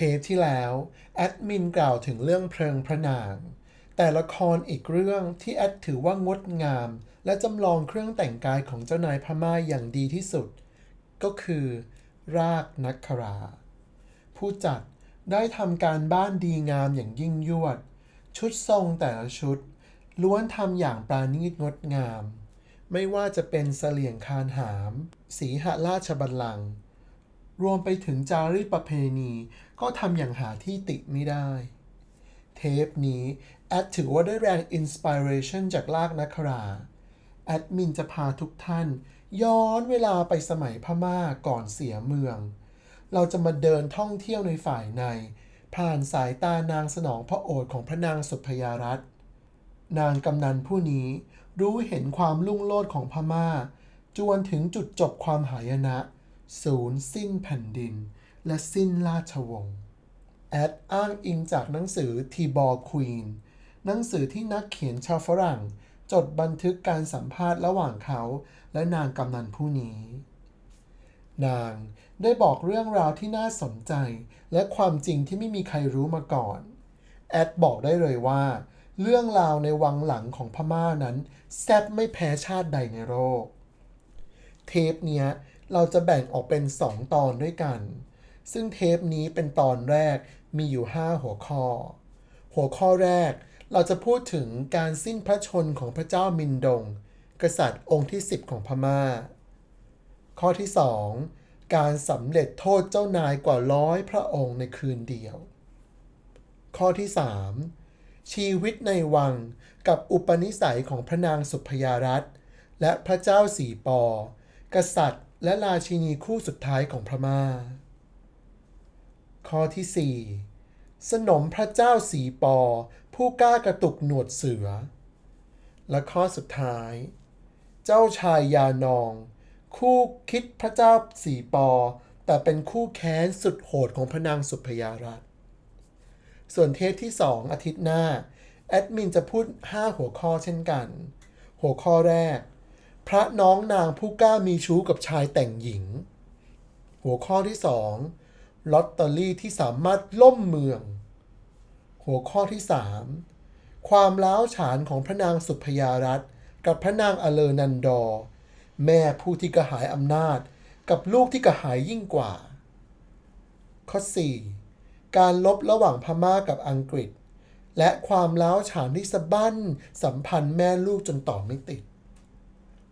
เทปที่แล้วแอดมินกล่าวถึงเรื่องเพลิงพระนาง แต่ละครอีกเรื่องที่แอดถือว่างดงาม และจำลองเครื่องแต่งกายของเจ้านายพม่าอย่างดีที่สุด ก็คือ รากนักครา ผู้จัดได้ทำการบ้านดีงามอย่างยิ่งยวด ชุดทรงแต่ละชุด ล้วนทำอย่างปราณีตงดงาม ไม่ว่าจะเป็นเสลี่ยงคานหาม สีหราชบัลลังก์ รวมไปถึงจารีตประเพณี ก็ทำอย่างหาที่ติไม่ได้ เทปนี้ แอดถือว่าได้แรงอินสปิเรชันจากลากนักคราแอดมินจะพาทุกท่าน ย้อนเวลาไปสมัยพม่าก่อนเสียเมือง เราจะมาเดินท่องเที่ยวในฝ่ายใน ผ่านสายตานางสนองพระโอษฐ์ของพระนางสุพยารัตน์นางกำนันผู้นี้รู้เห็นความลุ่งโลดของพม่า จวนถึงจุดจบความหายนะ ศูนย์สิ้นแผ่นดิน และสิ้นราชวงศ์แอดอ้างอิงจากหนังสือทีบอ r ควีนหนังสือที่นักเขียนชาวฝรั่ง จดบันทึกการสัมภาษณ์ระหว่างเขาและนางกำนันผู้นี้ นางได้บอกเรื่องราวที่น่าสนใจ และความจริงที่ไม่มีใครรู้มาก่อน แอดบอกได้เลยว่า เรื่องราวในวังหลังของพม่านั้น แซบไม่แพ้ชาติใดในโลกเทปเนี้ย เราจะแบ่งออกเป็น 2 ตอนด้วยกัน ซึ่งเทปนี้เป็นตอนแรกมีอยู่ 5 หัวข้อ หัวข้อแรกเราจะพูดถึงการสิ้นพระชนของพระเจ้ามินดง กษัตริย์องค์ที่ 10 ของพม่า ข้อที่ 2 การสำเร็จโทษเจ้านายกว่าร้อยพระองค์ในคืนเดียว ข้อที่ 3 ชีวิตในวังกับอุปนิสัยของพระนางสุพยารัตและพระเจ้าสีปอ กษัตริย์ และราชินีคู่สุดท้ายของพม่า ข้อที่ 4 สนมพระเจ้าสีปอ ผู้กล้ากระตุกหนวดเสือ และข้อสุดท้าย เจ้าชายยานอง คู่คิดพระเจ้าสีปอ แต่เป็นคู่แค้นสุดโหดของพระนางสุพยารัตส่วนเทปที่ 2 อาทิตย์หน้า แอดมินจะพูด 5 หัวข้อเช่นกัน หัวข้อแรก พระน้องนางผู้กล้ามีชู้กับชายแต่งหญิง หัวข้อที่2ลอตเตอรี่ที่สามารถล่มเมือง หัวข้อที่3ความล้าวฉานของพระนางสุพยารัตกับพระนางอเลนันดอ แม่ผู้ที่กระหายอำนาจ กับลูกที่กระหายยิ่งกว่า ข้อ 4 การลบระหว่างพม่ากับอังกฤษ และความล้าวฉานที่สะบั้นสัมพันธ์แม่ลูกจนต่อไม่ติด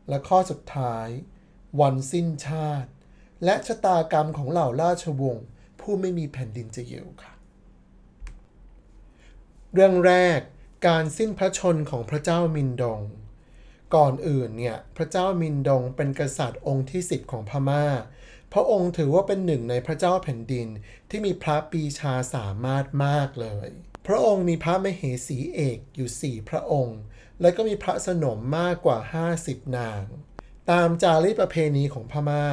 และข้อสุดท้าย วันสิ้นชาติ และชะตากรรมของเหล่าราชวงศ์ผู้ไม่มีแผ่นดินจะอยู่ค่ะ เรื่องแรกการสิ้นพระชนของพระเจ้ามินดง ก่อนอื่นเนี่ยพระเจ้ามินดงเป็นกษัตริย์องค์ที่ 10 ของพม่า พระองค์ถือว่าเป็นหนึ่งในพระเจ้าแผ่นดินที่มีพระปีชาสามารถมากเลย พระองค์มีพระมเหสีเอกอยู่ 4 พระองค์ และก็มีพระสนมมากกว่า 50 นาง ตามจารีตประเพณีของพม่า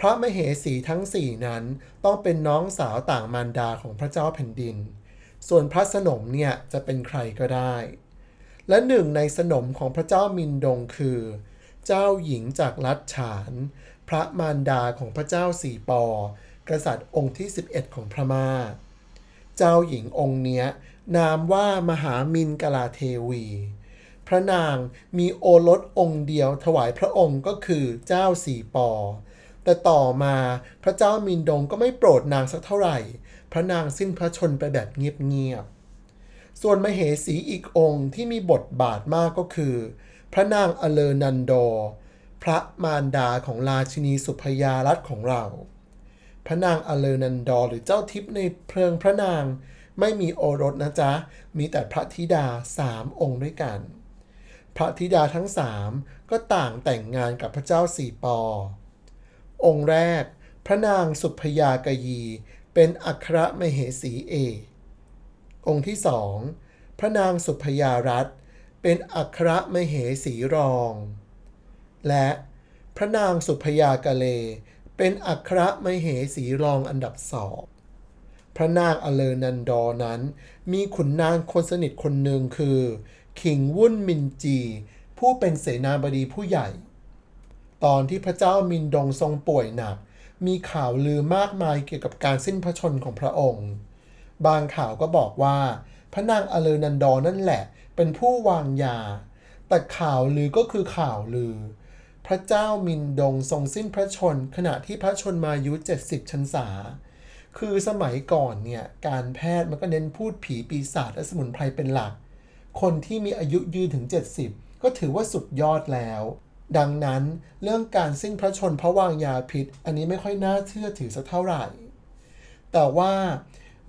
พระมเหสีทั้ง4นั้นต้องเป็นน้องสาวต่างมารดาของพระเจ้าแผ่นดิน ส่วนพระสนมเนี่ยจะเป็นใครก็ได้ และหนึ่งในสนมของพระเจ้ามินดงคือ เจ้าหญิงจากรัฐฉาน พระมารดาของพระเจ้าสีปอ กษัตริย์องค์ที่ 11 ของพม่า เจ้าหญิงองค์เนี้ยนามว่ามหามินกลาเทวี พระนางมีโอรสองค์เดียวถวายพระองค์ก็คือเจ้าสีปอ แต่ต่อมาพระเจ้ามินดงก็ไม่โปรดนางสักเท่าไหร่ พระนางสิ้นพระชนไปแบบเงียบๆ ส่วนมเหสีอีกองค์ที่มีบทบาทมากก็คือ พระนางอเลนันโด พระมารดาของราชินีสุพยารัตของเรา พระนางอเลนันดอหรือเจ้าทิพย์ในเพลิงพระนางไม่มีโอรสนะจ๊ะ มีแต่พระธิดาสามองค์ด้วยกัน พระธิดาทั้งสามก็ต่างแต่งงานกับพระเจ้าสีปอ องค์แรก พระนางสุพยากยีเป็นอัครมเหสีเอก องค์ที่สองพระนางสุพยารัตเป็นอัครมเหสีรอง และพระนางสุพยากะเล เป็นอัครมเหสีรองอันดับสองพระนางอเลนันดอนั้น มีขุนนางคนสนิทคนหนึ่งคือ ขิงวุ่นมินจี ผู้เป็นเสนาบดีผู้ใหญ่ ตอนที่พระเจ้ามินดงทรงป่วยหนัก มีข่าวลือมากมายเกี่ยวกับการสิ้นพระชนของพระองค์ บางข่าวก็บอกว่า พระนางอเลนันดอร์นั่นแหละ เป็นผู้วางยา แต่ข่าวลือก็คือข่าวลือ พระเจ้ามินดงทรงสิ้นพระชน ขณะที่พระชนมายุ 70ชันษาคือสมัยก่อนเนี่ย การแพทย์มันก็เน้นพูดผีปีศาจและสมุนไพรเป็นหลัก คนที่มีอายุยืนถึง 70 ก็ถือว่าสุดยอดแล้ว ดังนั้นเรื่องการสิ้นพระชนเพราะวางยาพิษ อันนี้ไม่ค่อยน่าเชื่อถือสักเท่าไหร่ แต่ว่า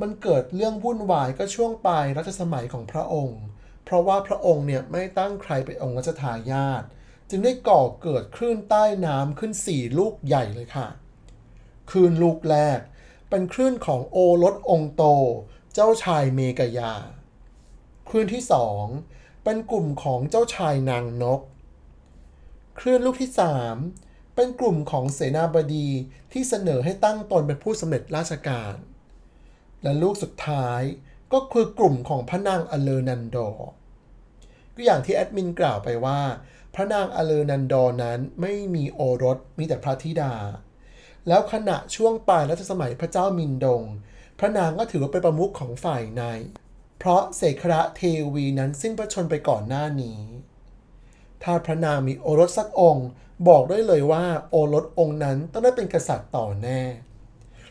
มันเกิดเรื่องวุ่นวายก็ช่วงปลายรัชสมัยของพระองค์ เพราะว่าพระองค์เนี่ยไม่ตั้งใครเป็นองค์รัชทายาทจึงได้ก่อเกิดคลื่นใต้น้ำขึ้น4ลูกใหญ่เลยค่ะ คลื่นลูกแรกเป็นคลื่นของโอรสองโต เจ้าชายเมกยา คลื่นที่สองเป็นกลุ่มของเจ้าชายนางนก คลื่นลูกที่สามเป็นกลุ่มของเสนาบดีที่เสนอให้ตั้งตนเป็นผู้สำเร็จราชการ และลูกสุดท้ายก็คือกลุ่มของพระนางอเลนันดอก็อย่างที่แอดมินกล่าวไปว่า พระนางอเลนันดอนั้นไม่มีโอรสมีแต่พระธิดา แล้วขณะช่วงปลายรัชสมัยพระเจ้ามินดง พระนางก็ถือว่าเป็นประมุขของฝ่ายใน เพราะเสกระเทวีนั้นสิ้นพระชนไปก่อนหน้านี้ ถ้าพระนางมีโอรสสักองค์ บอกได้เลยว่าโอรสองค์นั้นต้องได้เป็นกษัตริย์ต่อแน่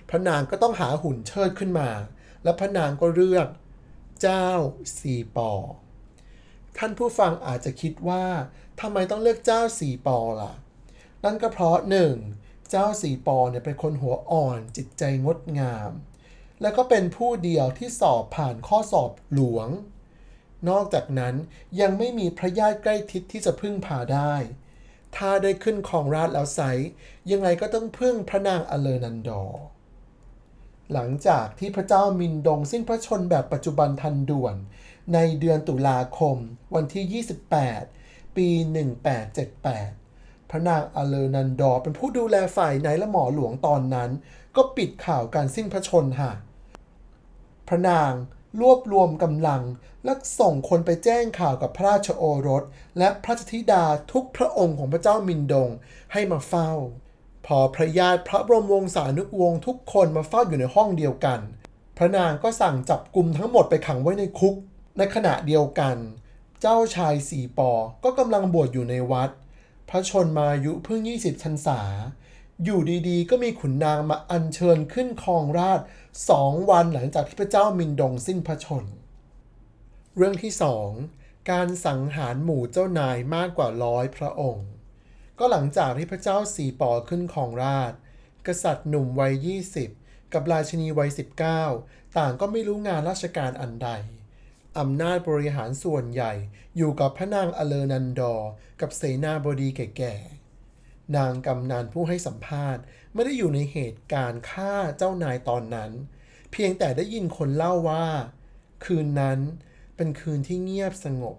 พระนางก็ต้องหาหุ่นเชิดขึ้นมา และพระนางก็เลือก เจ้าสีปอ ท่านผู้ฟังอาจจะคิดว่าทำไมต้องเลือกเจ้าสีปอล่ะ นั่นก็เพราะหนึ่งเจ้าสีปอเนี่ยเป็นคนหัวอ่อนจิตใจงดงาม และก็เป็นผู้เดียวที่สอบผ่านข้อสอบหลวง นอกจากนั้นยังไม่มีพระญาติใกล้ทิศที่จะพึ่งพาได้ ถ้าได้ขึ้นครองราชแล้วไซยังไงก็ต้องพึ่งพระนางอเลนันดอหลังจากที่พระเจ้ามินดงสิ้นพระชนแบบปัจจุบันทันด่วน ในเดือนตุลาคม วันที่ 28 ปี 1878 พระนางอเลนันดอเป็นผู้ดูแลฝ่ายในและหมอหลวงตอนนั้น ก็ปิดข่าวการสิ้นพระชนม์ค่ะ พระนางรวบรวมกำลัง และส่งคนไปแจ้งข่าวกับพระราชโอรส และพระชธิดาทุกพระองค์ของพระเจ้ามินดงให้มาเฝ้า พอพระญาติพระบรมวงศานุวงศ์ทุกคนมาเฝ้าอยู่ในห้องเดียวกัน พระนางก็สั่งจับกลุ่มทั้งหมดไปขังไว้ในคุก ในขณะเดียวกัน เจ้าชายสีปอก็กำลังบวชอยู่ในวัด พระชนมายุเพิ่ง20ชันษา อยู่ดีๆ ก็มีขุนนางมาอัญเชิญขึ้นครองราชสองวันหลังจากที่พระเจ้ามินดงสิ้นพระชน เรื่องที่สองการสังหารหมู่เจ้านายมากกว่าร้อยพระองค์ ก็หลังจากที่พระเจ้าสีปอขึ้นครองราช กษัตริย์หนุ่มวัย 20 กับราชินีวัย 19 ต่างก็ไม่รู้งานราชการอันใดอำนาจบริหารส่วนใหญ่อยู่กับพระนางอเลนันดอร์กับเสนาบดีแก่ๆ นางกำนันผู้ให้สัมภาษณ์ ไม่ได้อยู่ในเหตุการณ์ฆ่าเจ้านายตอนนั้น เพียงแต่ได้ยินคนเล่าว่า คืนนั้นเป็นคืนที่เงียบสงบ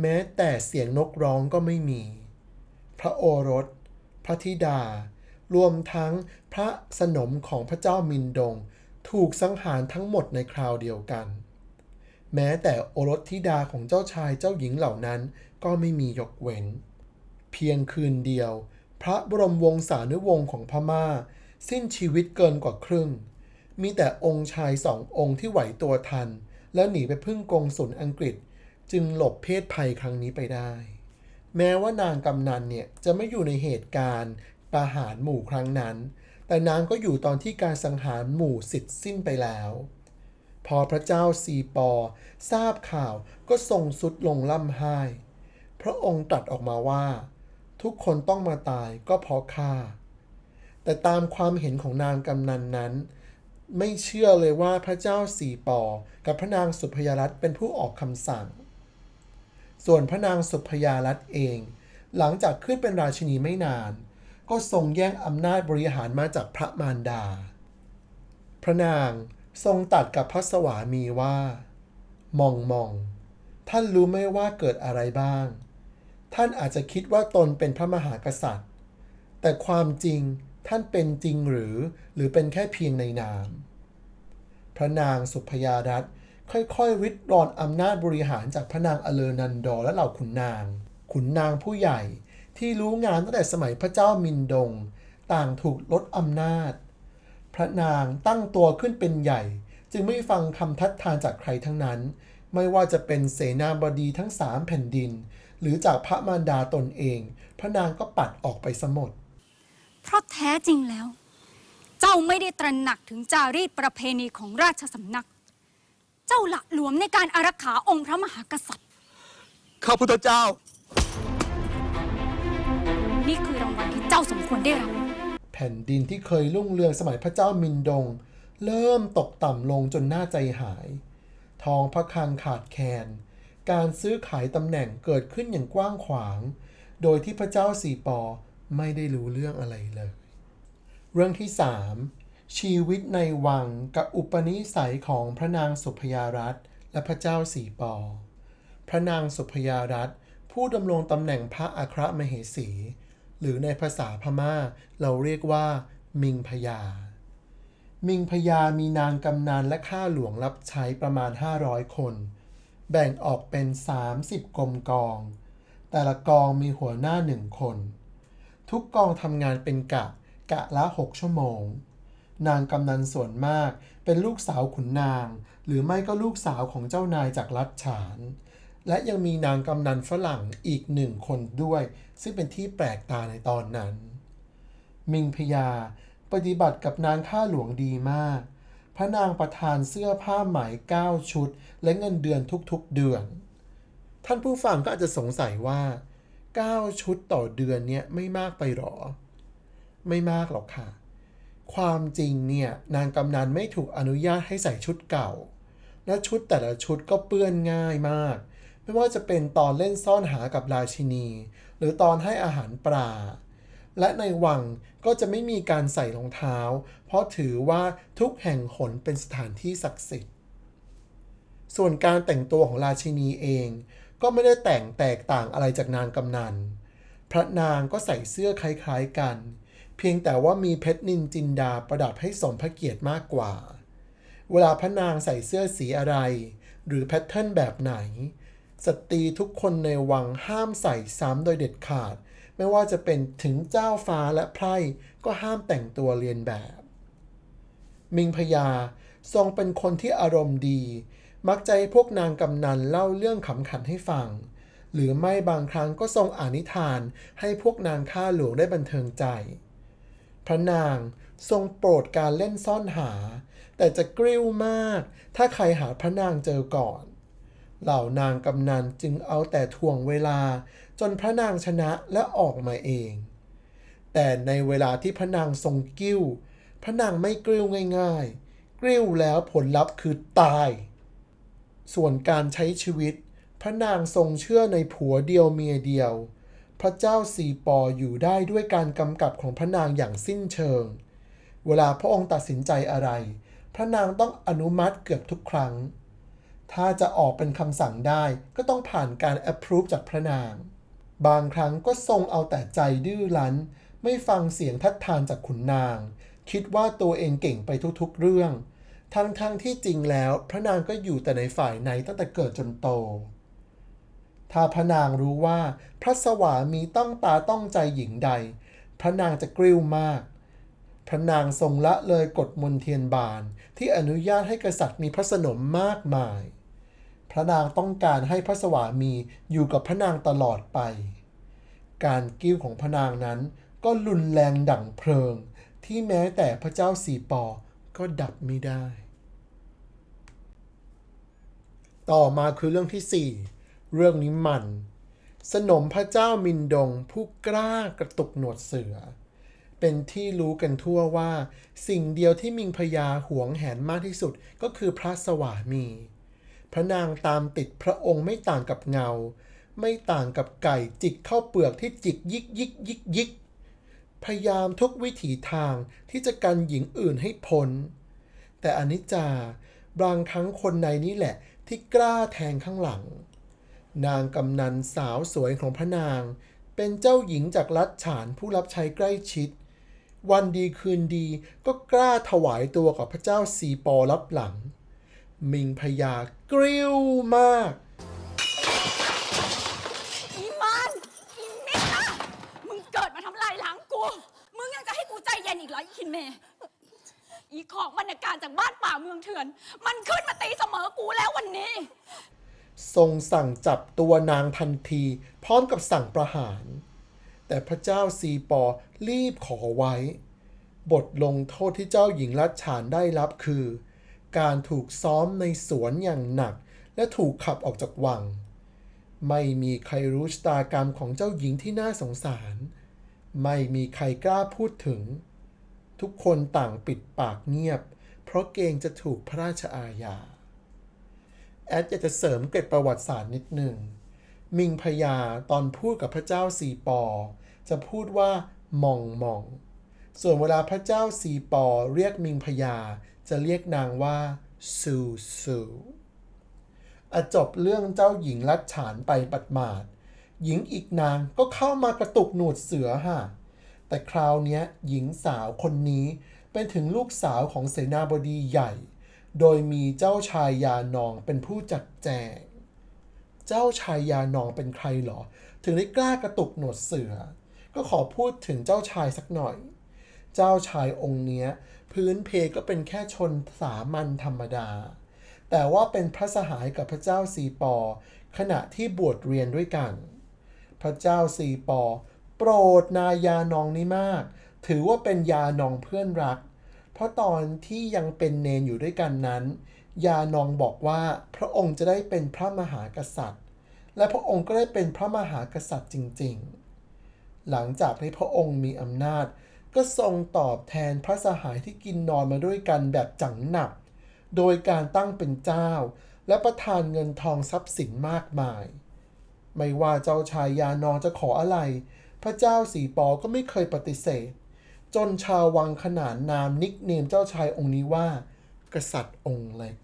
แม้แต่เสียงนกร้องก็ไม่มี พระโอรส พระธิดา รวมทั้งพระสนมของพระเจ้ามินดง ถูกสังหารทั้งหมดในคราวเดียวกัน แม้แต่โอรสธิดาของเจ้าชายเจ้าหญิงเหล่านั้นก็ไม่มียกเว้น เพียงคืนเดียว พระบรมวงศานุวงศ์ของพม่า สิ้นชีวิตเกินกว่าครึ่ง มีแต่องค์ชายสององค์ที่ไหวตัวทัน แล้วหนีไปพึ่งกงสุลอังกฤษ จึงหลบเพศภัยครั้งนี้ไปได้ แม้ว่านางกำนันเนี่ยจะไม่อยู่ในเหตุการณ์ประหารหมู่ครั้งนั้น แต่นางก็อยู่ตอนที่การสังหารหมู่สิทธิ์สิ้นไปแล้ว พอพระเจ้าซีปอ ทราบข่าวก็ทรงสุดลงล่ำไห้ พระองค์ตรัสออกมาว่า ทุกคนต้องมาตายก็เพราะข้าแต่ตามความเห็นของนางกำนันนั้น ไม่เชื่อเลยว่าพระเจ้าสีปอ กับพระนางสุพยารัตเป็นผู้ออกคำสั่ง ส่วนพระนางสุพยารัตเอง หลังจากขึ้นเป็นราชินีไม่นาน ก็ทรงแย่งอำนาจบริหารมาจากพระมารดา พระนางทรงตัดกับพระสวามีว่า มองมองท่านรู้ไหมว่าเกิดอะไรบ้าง ท่านอาจจะคิดว่าตนเป็นพระมหากษัตริย์ แต่ความจริงท่านเป็นจริงหรือ หรือเป็นแค่เพียงในนาม พระนางสุพยารัตค่อยๆ ริดรอนอำนาจบริหารจากพระนางอเลนันดอและเหล่าขุนนาง ขุนนางผู้ใหญ่ที่รู้งานตั้งแต่สมัยพระเจ้ามินดง ต่างถูกลดอำนาจ พระนางตั้งตัวขึ้นเป็นใหญ่ จึงไม่ฟังคำทัดทานจากใครทั้งนั้น ไม่ว่าจะเป็นเสนาบดีทั้งสามแผ่นดิน หรือจากพระมารดาตนเอง พระนางก็ปัดออกไปสมด เพราะแท้จริงแล้ว เจ้าไม่ได้ตระหนักถึงจารีตประเพณีของราชสำนัก เจ้าหละหลวมในการอารักขาองค์พระมหากษัตริย์ ข้าพุทธเจ้า นี่คือรางวัลที่เจ้าสมควรได้รับ แผ่นดินที่เคยรุ่งเรืองสมัยพระเจ้ามินดง เริ่มตกต่ำลงจนน่าใจหาย ทองพระคลังขาดแคลน การซื้อขายตำแหน่งเกิดขึ้นอย่างกว้างขวาง โดยที่พระเจ้าสีปอไม่ได้รู้เรื่องอะไรเลย เรื่องที่ 3 ชีวิตในวังกับอุปนิสัยของพระนางสุพยารัตและพระเจ้าสีปอ พระนางสุพยารัตผู้ดำรงตำแหน่งพระอัครมเหสี หรือในภาษาพม่าเราเรียกว่า มิงพญามิงพญามีนางกำนันและข้าหลวงรับใช้ประมาณ 500 คน แบ่งออกเป็น 30 กรมกอง แต่ละกองมีหัวหน้าหนึ่งคน ทุกกองทำงานเป็นกะ กะละ 6 ชั่วโมง นางกำนันส่วนมากเป็นลูกสาวขุนนาง หรือไม่ก็ลูกสาวของเจ้านายจากรัฐฉาน และยังมีนางกำนันฝรั่งอีกหนึ่งคนด้วย ซึ่งเป็นที่แปลกตาในตอนนั้น มิงพญาปฏิบัติกับนางข้าหลวงดีมาก พระนางประทานเสื้อผ้าไหม9ชุด และเงินเดือนทุกๆเดือน ท่านผู้ฟังก็อาจจะสงสัยว่า 9 ชุดต่อเดือนเนี่ยไม่มากไปหรอ ไม่มากหรอกค่ะ ความจริงเนี่ยนางกำนันไม่ถูกอนุญาตให้ใส่ชุดเก่า และชุดแต่ละชุดก็เปื้อนง่ายมาก ไม่ว่าจะเป็นตอนเล่นซ่อนหากับราชินี หรือตอนให้อาหารปลา และในวังก็จะไม่มีการใส่รองเท้า เพราะถือว่าทุกแห่งหนเป็นสถานที่ศักดิ์สิทธิ์ ส่วนการแต่งตัวของราชินีเอง ก็ไม่ได้แต่งแตกต่างอะไรจากนางกำนัน พระนางก็ใส่เสื้อคล้ายๆกัน เพียงแต่ว่ามีเพชรนินจินดาประดับให้สมพระเกียรติมากกว่า เวลาพระนางใส่เสื้อสีอะไร หรือแพทเทิร์นแบบไหนสตรีทุกคนในวังห้ามใส่ซ้ำโดยเด็ดขาด ไม่ว่าจะเป็นถึงเจ้าฟ้าและไพร่ก็ห้ามแต่งตัวเรียนแบบ มิงพญาทรงเป็นคนที่อารมณ์ดี มักใจพวกนางกำนันเล่าเรื่องขำขันให้ฟัง หรือไม่บางครั้งก็ทรงอ่านนิทานให้พวกนางข้าหลวงได้บันเทิงใจ พระนางทรงโปรดการเล่นซ่อนหา แต่จะกริ้วมาก ถ้าใครหาพระนางเจอก่อน เหล่านางกำนันจึงเอาแต่ถ่วงเวลา จนพระนางชนะและออกมาเอง แต่ในเวลาที่พระนางทรงกิ้ว พระนางไม่กริ้วง่าย ๆ กริ้วแล้วผลลัพธ์คือตาย ส่วนการใช้ชีวิต พระนางทรงเชื่อในผัวเดียวเมียเดียว พระเจ้าสีปออยู่ได้ด้วยการกำกับของพระนางอย่างสิ้นเชิง เวลาพระองค์ตัดสินใจอะไร พระนางต้องอนุมัติเกือบทุกครั้งถ้าจะออกเป็นคำสั่งได้ก็ต้องผ่านการ approve จากพระนาง บางครั้งก็ทรงเอาแต่ใจดื้อรั้น ไม่ฟังเสียงทัดทานจากขุนนาง คิดว่าตัวเองเก่งไปทุกๆเรื่อง ทั้งๆทที่จริงแล้วพระนางก็อยู่แต่ในฝ่ายในตั้งแต่เกิดจนโต ถ้าพระนางรู้ว่าพระสวามีต้องตาต้องใจหญิงใด พระนางจะกริ้วมาก พระนางทรงละเลยกฎมนเทียนบานที่อนุญาตให้กษัตริย์มีพระสนมมากมายพระนางต้องการให้พระสวามีอยู่กับพระนางตลอดไป การกิ้วของพระนางนั้น ก็รุนแรงดั่งเพลิง ที่แม้แต่พระเจ้าสีปอก็ดับไม่ได้ ต่อมาคือเรื่องที่ 4 เรื่องนี้มัน สนมพระเจ้ามินดงผู้กล้ากระตุกหนวดเสือ เป็นที่รู้กันทั่วว่า สิ่งเดียวที่มิงพญาหวงแหนมากที่สุดก็คือพระสวามี พระนางตามติดพระองค์ไม่ต่างกับเงา ไม่ต่างกับไก่จิกเข้าเปลือกที่จิกยิกยิกยิกยิกพยายามทุกวิถีทางที่จะกันหญิงอื่นให้พ้น แต่อนิจจาบางครั้งคนในนี้แหละที่กล้าแทงข้างหลัง นางกำนันสาวสวยของพระนาง เป็นเจ้าหญิงจากรัฐฉานผู้รับใช้ใกล้ชิด วันดีคืนดีก็กล้าถวายตัวกับพระเจ้าสีปอรับหลัง มิงพญากริ้วมาก อีมันอีมิกะมึงเกิดมาทำลายหลังกู มึงยังจะให้กู สิแม่อีของบรรณาการจากบ้านป่าเมืองเถื่อน มันขึ้นมาตีเสมอกูแล้ววันนี้ ทรงสั่งจับตัวนางทันที พร้อมกับสั่งประหาร แต่พระเจ้าซีปอรีบขอไว้ บทลงโทษที่เจ้าหญิงรัชฉานได้รับคือ การถูกซ้อมในสวนอย่างหนัก และถูกขับออกจากวัง ไม่มีใครรู้ชะตากรรมของเจ้าหญิงที่น่าสงสาร ไม่มีใครกล้าพูดถึง ทุกคนต่างปิดปากเงียบ เพราะเกรงจะถูกพระราชอาญา แอดอยากจะเสริมเกร็ดประวัติศาสตร์นิดหนึ่ง มิงพญาตอนพูดกับพระเจ้าซีปอ จะพูดว่ามองมอง ส่วนเวลาพระเจ้าซีปอเรียกมิงพญาจะเรียกนางว่าซูซูอจบเรื่องเจ้าหญิงรัดฉานไปปัดหมาด หญิงอีกนางก็เข้ามากระตุกหนวดเสือฮะ แต่คราวนี้หญิงสาวคนนี้เป็นถึงลูกสาวของเสนาบดีใหญ่ โดยมีเจ้าชายยานองเป็นผู้จัดแจง เจ้าชายยานองเป็นใครหรอ ถึงได้กล้ากระตุกหนวดเสือ ก็ขอพูดถึงเจ้าชายสักหน่อย เจ้าชายองค์เนี้ย พื้นเพก็เป็นแค่ชนสามัญธรรมดา แต่ว่าเป็นพระสหายกับพระเจ้าซีปอ ขณะที่บวชเรียนด้วยกัน พระเจ้าซีปอ โปรดนายานองนี้มาก ถือว่าเป็นยานองเพื่อนรัก เพราะตอนที่ยังเป็นเนนอยู่ด้วยกันนั้น ยานองบอกว่าพระองค์จะได้เป็นพระมหากษัตริย์ และพระองค์ก็ได้เป็นพระมหากษัตริย์จริง ๆ หลังจากที่พระองค์มีอำนาจ ก็ทรงตอบแทนพระสหายที่กินนอนมาด้วยกันแบบจังหนัก โดยการตั้งเป็นเจ้า และประทานเงินทองทรัพย์สินมากมาย ไม่ว่าเจ้าชายยานองจะขออะไร พระเจ้าสีปอก็ไม่เคยปฏิเสธ จนชาววังขนานนามนิกเนมเจ้าชายองค์นี้ว่า กษัตริย์องค์เล็ก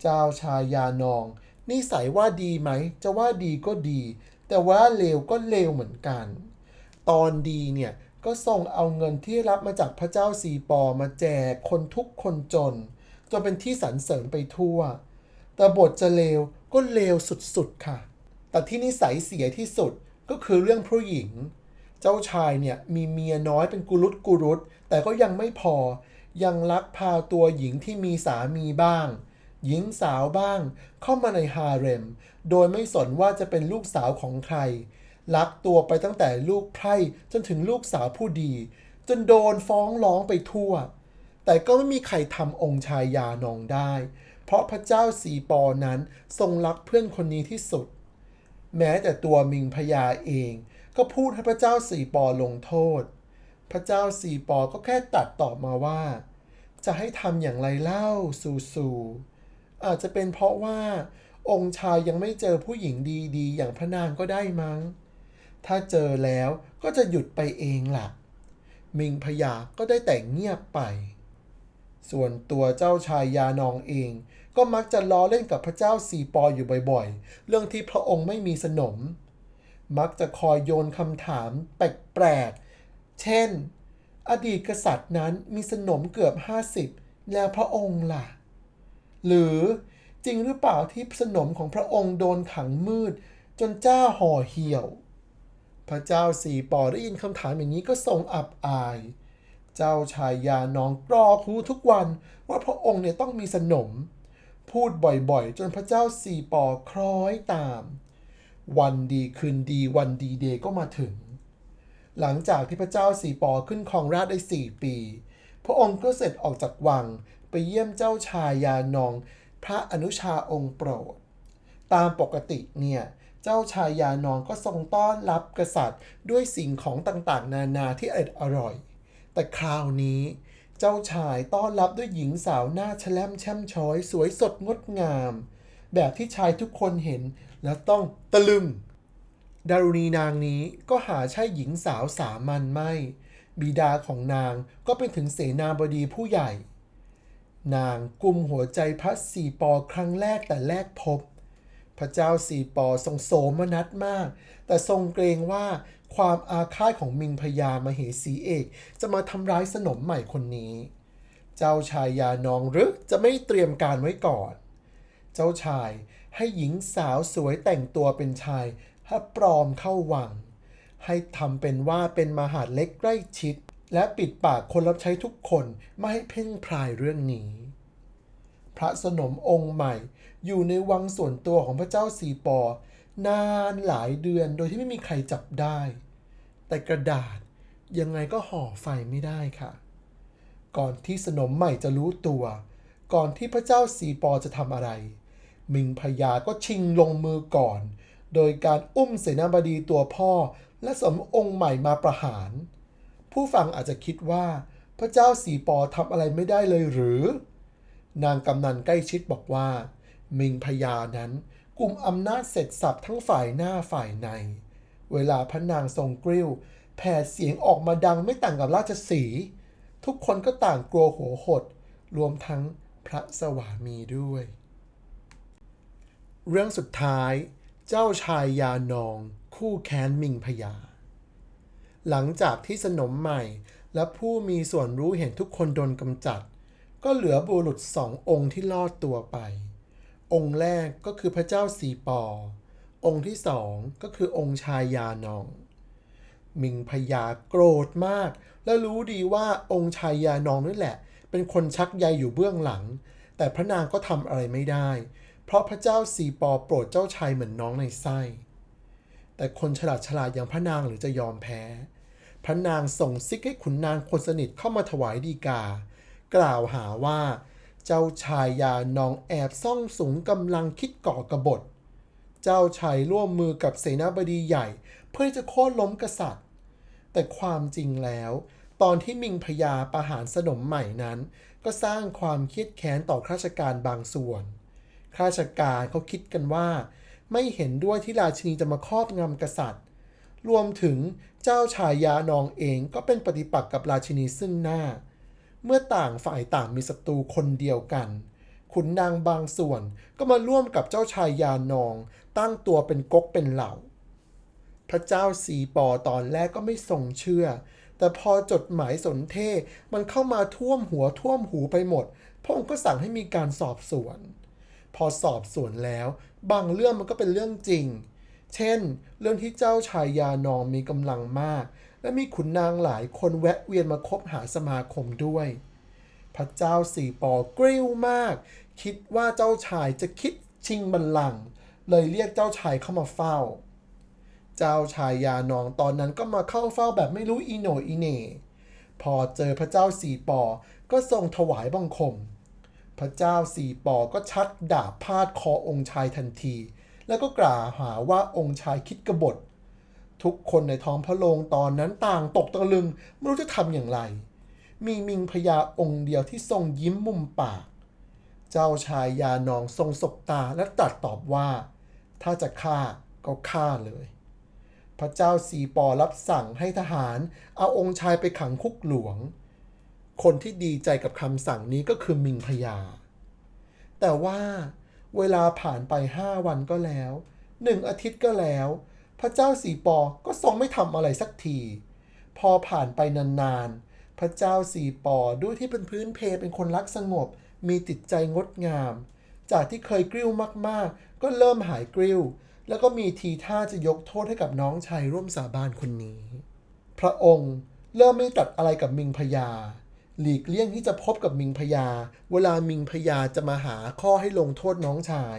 เจ้าชายยานอง นิสัยว่าดีไหม จะว่าดีก็ดี แต่ว่าเลวก็เลวเหมือนกัน ตอนดีเนี่ยก็ส่งเอาเงินที่รับมาจากพระเจ้าซีปอมาแจกคนทุกคนจน จนเป็นที่สรรเสริญไปทั่ว แต่บทจะเลวก็เลวสุดๆค่ะ แต่ที่นิสัยเสียที่สุด ก็คือเรื่องผู้หญิง เจ้าชายเนี่ยมีเมียน้อยเป็นกุรุตกุรุตแต่ก็ยังไม่พอยังลักพาตัวหญิงที่มีสามีบ้าง หญิงสาวบ้าง เข้ามาในฮาเร็ม โดยไม่สนว่าจะเป็นลูกสาวของใคร ลักตัวไปตั้งแต่ลูกไพร่จนถึงลูกสาวผู้ดี จนโดนฟ้องร้องไปทั่ว แต่ก็ไม่มีใครทำองค์ชายยานองได้ เพราะพระเจ้าสีปอนั้นทรงรักเพื่อนคนนี้ที่สุด แม้แต่ตัวมิงพญาเอง ก็พูดให้พระเจ้าสีปอลงโทษ พระเจ้าสีปอก็แค่ตัดตอบมาว่า จะให้ทำอย่างไรเล่าซูซูอาจจะเป็นเพราะว่าองค์ชายยังไม่เจอผู้หญิงดีๆ อย่างพระนางก็ได้มั้ง ถ้าเจอแล้วก็จะหยุดไปเองล่ะ มิงพญาก็ได้แต่เงียบไป ส่วนตัวเจ้าชายยานองเอง ก็มักจะล้อเล่นกับพระเจ้าสีปออยู่บ่อยๆ เรื่องที่พระองค์ไม่มีสนม มักจะคอยโยนคำถามแปลกๆ เช่น อดีตกษัตริย์นั้นมีสนมเกือบ 50 แล้วพระองค์ล่ะ หรือจริงหรือเปล่าที่สนมของพระองค์โดนขังมืด จนจ้าห่อเหี่ยว พระเจ้าสีปอได้ยินคำถามอย่างนี้ก็ทรงอับอาย เจ้าชายยานองกรอกหูทุกวันว่าพระองค์เนี่ยต้องมีสนม พูดบ่อยๆ จนพระเจ้าสีปอคล้อยตาม วันดีคืนดีวันดีเดย์ก็มาถึง หลังจากที่พระเจ้าสีปอขึ้นครองราชได้สี่ปี พระองค์ก็เสร็จออกจากวังไปเยี่ยมเจ้าชายยานอง พระอนุชาองค์โปรด ตามปกติเนี่ยเจ้าชายยานองก็ทรงต้อนรับกษัตริย์ด้วยสิ่งของต่างๆ นานาที่อร่อยอร่อยแต่คราวนี้ เจ้าชายต้อนรับด้วยหญิงสาวหน้าแฉลมแช่มช้อย สวยสดงดงาม แบบที่ชายทุกคนเห็นแล้วต้องตะลึง ดารุณีนางนี้ก็หาใช่หญิงสาวสามัญไม่ บิดาของนางก็เป็นถึงเสนาบดีผู้ใหญ่ นางกุมหัวใจพระสีปอครั้งแรกแต่แรกพบ พระเจ้าสีปอทรงโสมนัสมาก แต่ทรงเกรงว่า ความอาฆาตของมิงพญามเหสีเอก จะมาทำร้ายสนมใหม่คนนี้ เจ้าชายยานองหรือจะไม่เตรียมการไว้ก่อน เจ้าชายให้หญิงสาวสวยแต่งตัวเป็นชายให้ปลอมเข้าวัง ให้ทำเป็นว่าเป็นมหาดเล็กใกล้ชิด และปิดปากคนรับใช้ทุกคนไม่ให้เพ่งพรายเรื่องนี้ พระสนมองค์ใหม่อยู่ในวังส่วนตัวของพระเจ้าสีปอ นานหลายเดือนโดยที่ไม่มีใครจับได้ แต่กระดาษยังไงก็ห่อไฟไม่ได้ค่ะ ก่อนที่สนมใหม่จะรู้ตัว ก่อนที่พระเจ้าสีปอจะทำอะไร มิงพญาก็ชิงลงมือก่อน โดยการอุ้มเสนาบดีตัวพ่อ และสมองค์ใหม่มาประหาร ผู้ฟังอาจจะคิดว่า พระเจ้าสีปอทำอะไรไม่ได้เลยหรือ นางกำนันใกล้ชิดบอกว่า มิงพญานั้น กลุ่มอำนาจเสร็จสับทั้งฝ่ายหน้าฝ่ายใน เวลาพระนางทรงกริ้ว แผ่เสียงออกมาดังไม่ต่างกับราชสี ทุกคนก็ต่างกลัวหัวหด รวมทั้งพระสวามีด้วย เรื่องสุดท้าย เจ้าชายยานอง คู่แค้นมิงพญาหลังจากที่สนมใหม่และผู้มีส่วนรู้เห็นทุกคนโดนกำจัด ก็เหลือบุรุษสององค์ที่รอดตัวไป องค์แรกก็คือพระเจ้าสีปอ องค์ที่สองก็คือองค์ชายยานอง มิงพญาโกรธมาก และรู้ดีว่าองค์ชายยานองนั่นแหละ เป็นคนชักใยอยู่เบื้องหลัง แต่พระนางก็ทำอะไรไม่ได้ เพราะพระเจ้าสีปอโปรดเจ้าชายเหมือนน้องในไส้ แต่คนฉลาดฉลาดอย่างพระนางหรือจะยอมแพ้ พระนางส่งซิกให้ขุนนางคนสนิทเข้ามาถวายดีกา กล่าวหาว่า เจ้าชายยานองแอบซ่องสุมกำลังคิดก่อกบฏ เจ้าชายร่วมมือกับเสนาบดีใหญ่ เพื่อจะโค่นล้มกษัตริย์ แต่ความจริงแล้ว ตอนที่มิงพญาประหารสนมใหม่นั้น ก็สร้างความเครียดแค้นต่อข้าราชการบางส่วน ข้าราชการเขาคิดกันว่า ไม่เห็นด้วยที่ราชินีจะมาครอบงำกษัตริย์ รวมถึงเจ้าชายยานองเองก็เป็นปฏิปักษ์กับราชินีซึ่งหน้า เมื่อต่างฝ่ายต่างมีศัตรูคนเดียวกัน ขุนนางบางส่วนก็มาร่วมกับเจ้าชายยานอง ตั้งตัวเป็นก๊กเป็นเหล่า พระเจ้าสีปอตอนแรกก็ไม่ทรงเชื่อ แต่พอจดหมายสนเทศมันเข้ามาท่วมหัวท่วมหูไปหมด พระองค์ก็สั่งให้มีการสอบสวน พอสอบสวนแล้ว บางเรื่องมันก็เป็นเรื่องจริง เช่น เรื่องที่เจ้าชายยานองมีกำลังมาก และมีขุนนางหลายคนแวะเวียนมาคบหาสมาคมด้วย พระเจ้าสี่ปอกริ้วมาก คิดว่าเจ้าชายจะคิดชิงบัลลังก์เลยเรียกเจ้าชายเข้ามาเฝ้า เจ้าชายยานองตอนนั้นก็มาเข้าเฝ้าแบบไม่รู้อีโหนอีเน่พอเจอพระเจ้าสีปอ ก็ทรงถวายบังคม พระเจ้าสีปอก็ชักดาบพาดคอองค์ชายทันที แล้วก็กล่าวหาว่าองค์ชายคิดกบฏ ทุกคนในท้องพระโรงตอนนั้นต่างตกตะลึง ไม่รู้จะทำอย่างไร มีมิงพญาองค์เดียวที่ทรงยิ้มมุมปาก เจ้าชายยานองทรงสบตาและตรัสตอบว่า ถ้าจะฆ่าก็ฆ่าเลย พระเจ้าสีปอรับสั่งให้ทหาร เอาองค์ชายไปขังคุกหลวง คนที่ดีใจกับคำสั่งนี้ก็คือมิงพญา แต่ว่าเวลาผ่านไปห้าวันก็แล้วหนึ่งอาทิตย์ก็แล้ว พระเจ้าสีปอก็ทรงไม่ทำอะไรสักที พอผ่านไปนานๆ พระเจ้าสีปอด้วยที่เป็นพื้นเพเป็นคนรักสงบ มีจิตใจงดงาม จากที่เคยกริ้วมากๆ ก็เริ่มหายกริ้ว แล้วก็มีทีท่าจะยกโทษให้กับน้องชายร่วมสาบานคนนี้ พระองค์เริ่มไม่ตัดอะไรกับมิงพญาหลีกเลี่ยงที่จะพบกับมิงพญาเวลามิงพญาจะมาหาข้อให้ลงโทษน้องชาย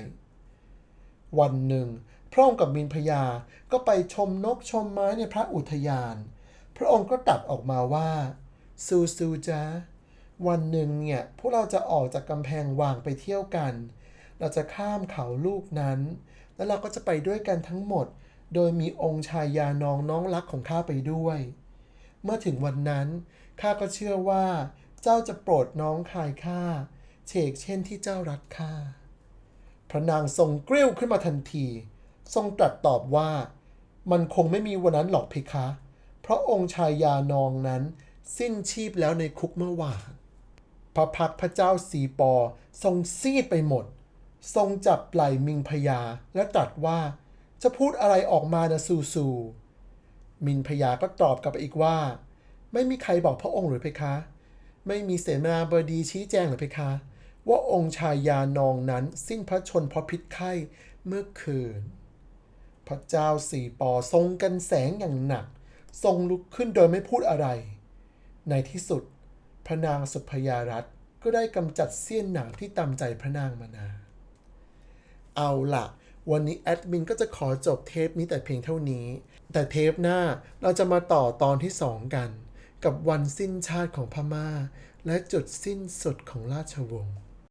วันหนึ่ง พระองค์กับมินพญาก็ไปชมนกชมไม้ในพระอุทยาน พระองค์ก็ตรัดออกมาว่า ซูซูจ้าวันหนึ่งเนี่ยพวกเราจะออกจากกำแพงวางไปเที่ยวกัน เราจะข้ามเขาลูกนั้น แล้วเราก็จะไปด้วยกันทั้งหมด โดยมีองค์ชายยานองน้องรักของข้าไปด้วย เมื่อถึงวันนั้นข้าก็เชื่อว่า เจ้าจะโปรดน้องคายข้าเฉกเช่นที่เจ้ารักข้าพระนางทรงกริ้วขึ้นมาทันที ทรงตรัสตอบว่า มันคงไม่มีวันนั้นหรอกเพคะ เพราะองค์ชายยานองนั้นสิ้นชีพแล้วในคุกเมื่อวานพระพักพระเจ้าสีปอทรงซีดไปหมด ทรงจับไหล่มิงพญาและตรัสว่า จะพูดอะไรออกมานะซูซูมินพญาก็ตอบกลับไปอีกว่า ไม่มีใครบอกพระองค์หรือเพคะ ไม่มีเสนาบดีชี้แจงหรือเพคะ ว่าองค์ชายยานองนั้นสิ้นพระชนเพราะพิษไข้เมื่อคืน พระเจ้าสี่ปอทรงกันแสงอย่างหนัก ทรงลุกขึ้นโดยไม่พูดอะไร ในที่สุด พระนางสุพยารัตก็ได้กำจัดเสี้ยนหนามที่ตามใจพระนางมานา เอาละวันนี้แอดมินก็จะขอจบเทปนี้แต่เพียงเท่านี้ แต่เทปหน้าเราจะมาต่อตอนที่สองกัน กับวันสิ้นชาติของพม่า และจุดสิ้นสุดของราชวงศ์